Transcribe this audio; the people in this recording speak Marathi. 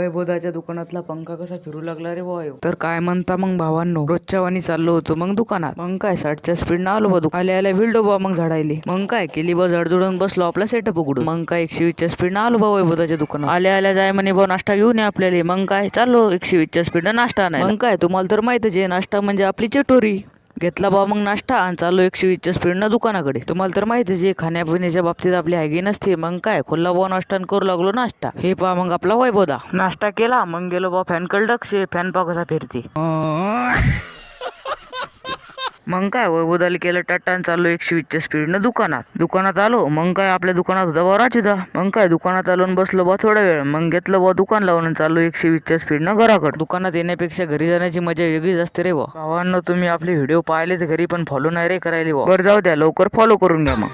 वैभोदाच्या दुकानातला पंखा कसा फिरू लागला रे बुवा तर काय म्हणता मग भावांनो? रोजच्या वाणी चाललो होतो मग दुकानात. मग काय साठच्या स्पीडनं आलो बा दुकान आल्या भिडलो बा मग झाडायले. मग काय केली बा झाड जुडून बसलो आपला सेटअप उघडून. मग काय एकशे वीसच्या स्पीडनं आलो बा वैभोदाच्या दुकानात. आल्या आल्या जाय म्हणे बा नाश्ता घेऊन ये आपल्याला. मग काय? चाललो एकशे वीसच्या स्पीडनं नाश्ता नाही मग काय? तुम्हाला तर माहितच आहे नाश्ता म्हणजे आपली चटोरी. घेतला बा मग नाश्ता आणि चाललो एकशे वीसच्या स्पीडनं दुकानाकडे. तुम्हाला तर माहितीच आहे खाण्यापिण्याच्या बाबतीत आपली हॅगी नसते मग काय? खुल्ला बा नाश्ता करू लागलो नाश्ता. हे पहा मग आपला वैभोदा नाश्ता केला मग गेलो बा फॅन डक्षे फॅन पा कसा फिरते. मग काय वैभोदाला केलं टाटा चाललो एकशे वीसच्या स्पीडनं दुकानात. दुकानात आलो मग काय आपल्या दुकानात होता बा राजूदा मग काय दुकानात आलो बसलो बा थोडा वेळ. मग घेतलं बा दुकान लावून चाललो एकशे वीसच्या स्पीडनं घराकडे. दुकानात येण्यापेक्षा घरी जाण्याची मजा वेगळीच असते रे बा भावांनो तुम्ही आपले व्हिडिओ पाहिले तर घरी पण फॉलो नाही रे करायला बा बरं जाऊ द्या लवकर फॉलो करून घ्या मग.